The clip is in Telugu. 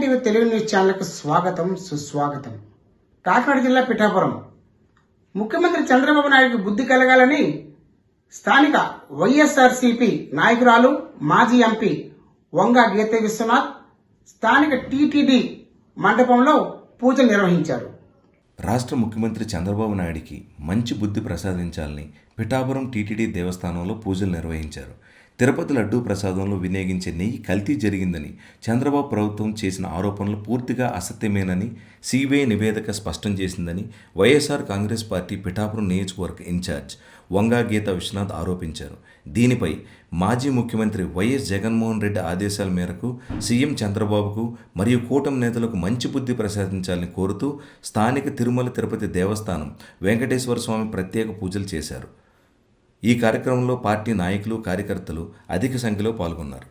టీవీ తెలుగు న్యూస్ ఛానల్కు స్వాగతం సుస్వాగతం. కాకినాడ జిల్లా పిఠాపురం. ముఖ్యమంత్రి చంద్రబాబు నాయుడుకి బుద్ధి కలగాలని స్థానిక వైఎస్ఆర్సీపీ నాయకురాలు మాజీ ఎంపీ వంగ గీత విశ్వనాథ్ స్థానిక టీటీడీ మండపంలో పూజలు నిర్వహించారు. రాష్ట్ర ముఖ్యమంత్రి చంద్రబాబు నాయుడికి మంచి బుద్ధి ప్రసాదించాలని పిఠాపురం టీటీడీ దేవస్థానంలో పూజలు నిర్వహించారు. తిరుపతి లడ్డూ ప్రసాదంలో వినియోగించే నెయ్యి కల్తీ జరిగిందని చంద్రబాబు ప్రభుత్వం చేసిన ఆరోపణలు పూర్తిగా అసత్యమేనని సిబిఐ నివేదిక స్పష్టం చేసిందని వైఎస్ఆర్ కాంగ్రెస్ పార్టీ పిఠాపురం నియోజకవర్గ ఇన్ఛార్జ్ వంగా గీత విశ్వనాథ్ ఆరోపించారు. దీనిపై మాజీ ముఖ్యమంత్రి వైఎస్ జగన్మోహన్ రెడ్డి ఆదేశాల మేరకు సీఎం చంద్రబాబుకు మరియు కూటమి నేతలకు మంచి బుద్ధి ప్రసాదించాలని కోరుతూ స్థానిక తిరుమల తిరుపతి దేవస్థానం వెంకటేశ్వర స్వామి ప్రత్యేక పూజలు చేశారు. ఈ కార్యక్రమంలో పార్టీ నాయకులు కార్యకర్తలు అధిక సంఖ్యలో పాల్గొన్నారు.